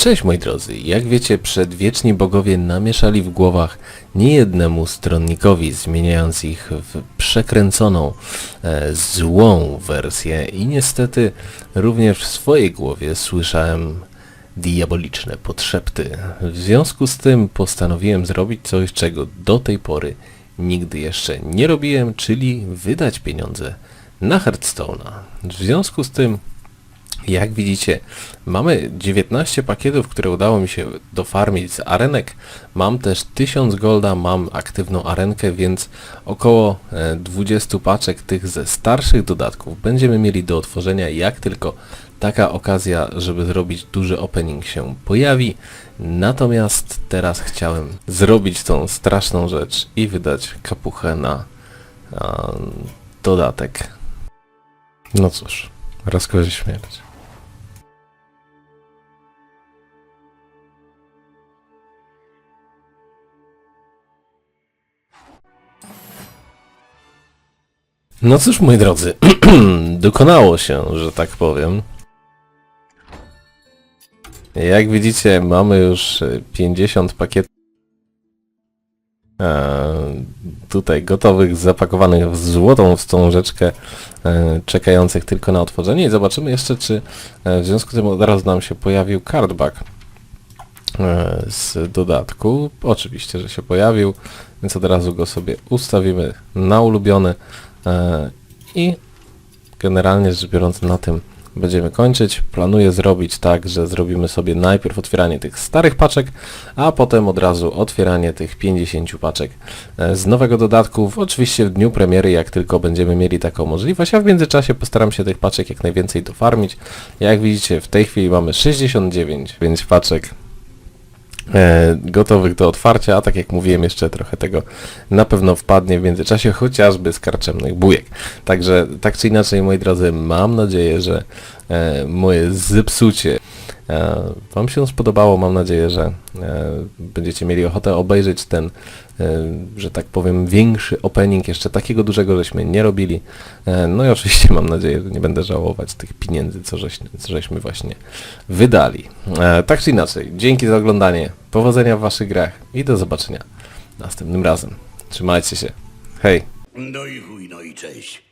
Cześć moi drodzy, jak wiecie przedwieczni bogowie namieszali w głowach niejednemu stronnikowi, zmieniając ich w przekręconą, e, złą wersję i niestety również w swojej głowie słyszałem diaboliczne podszepty. W związku z tym postanowiłem zrobić coś, czego do tej pory nigdy jeszcze nie robiłem, czyli wydać pieniądze na Hearthstone'a. W związku z tym jak widzicie, mamy 19 pakietów, które udało mi się dofarmić z arenek. Mam też 1000 golda, mam aktywną arenkę, więc około e, 20 paczek tych ze starszych dodatków będziemy mieli do otworzenia, jak tylko taka okazja, żeby zrobić duży opening się pojawi. Natomiast teraz chciałem zrobić tą straszną rzecz i wydać kapuchę na a, dodatek. No cóż, rozkoszy śmierć. No cóż, moi drodzy, dokonało się, że tak powiem. Jak widzicie, mamy już e, 50 pakietów e, tutaj gotowych, zapakowanych w złotą wstążeczkę, e, czekających tylko na otworzenie i zobaczymy jeszcze, czy e, w związku z tym od razu nam się pojawił cardback z dodatku. Oczywiście, że się pojawił, więc od razu go sobie ustawimy na ulubiony e, i generalnie rzecz biorąc na tym będziemy kończyć. Planuję zrobić tak, że zrobimy sobie najpierw otwieranie tych starych paczek, a potem od razu otwieranie tych 50 paczek e, z nowego dodatku, oczywiście w dniu premiery, jak tylko będziemy mieli taką możliwość, a w międzyczasie postaram się tych paczek jak najwięcej dofarmić. Jak widzicie, w tej chwili mamy 69 5 paczek e, gotowych do otwarcia, a tak jak mówiłem, jeszcze trochę tego na pewno wpadnie w międzyczasie, chociażby z karczemnych bujek. Także tak czy inaczej, moi drodzy, mam nadzieję, że e, moje zepsucie e, Wam się spodobało. Mam nadzieję, że e, będziecie mieli ochotę obejrzeć ten, e, że tak powiem, większy opening, jeszcze takiego dużego żeśmy nie robili. E, no i oczywiście mam nadzieję, że nie będę żałować tych pieniędzy, co, co żeśmy właśnie wydali. E, tak czy inaczej, dzięki za oglądanie, powodzenia w Waszych grach i do zobaczenia następnym razem. Trzymajcie się. Hej! No i chuj, no i cześć.